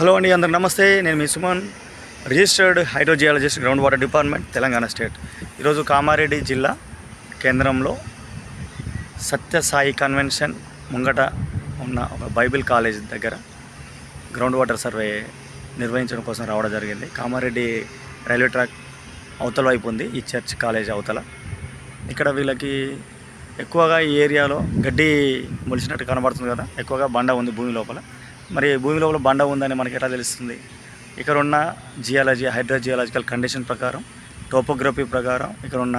Hello అండి అందరు నమస్తే. నేను మీ Suman. Registered hydrogeologist ground water department Telangana state. ఈరోజు కామారెడ్డి జిల్లా కేంద్రంలో సత్యసాయి కన్వెన్షన్ ముంగట ఉన్న ఒక బైబిల్ కాలేజ్ దగ్గర గ్రౌండ్ వాటర్ సర్వే నిర్వహించడం కోసం రావడం జరిగింది. కామారెడ్డి రైల్వే ట్రాక్ అవతల వైపు ఉంది ఈ చర్చ్ కాలేజ్ అవతల. ఇక్కడ వీళ్ళకి ఎక్కువగా ఈ ఏరియాలో గడ్డి మొలిచినట్టు కనబడుతుంది కదా ఎక్కువగా బండ ఉంది భూమి లోపల. మరి భూమి లోపల బండ ఉందని మనకి ఎలా తెలుస్తుంది? ఇక్కడ ఉన్న జియాలజీ హైడ్రోజియాలజికల్ కండిషన్ ప్రకారం టోపోగ్రఫీ ప్రకారం ఇక్కడ ఉన్న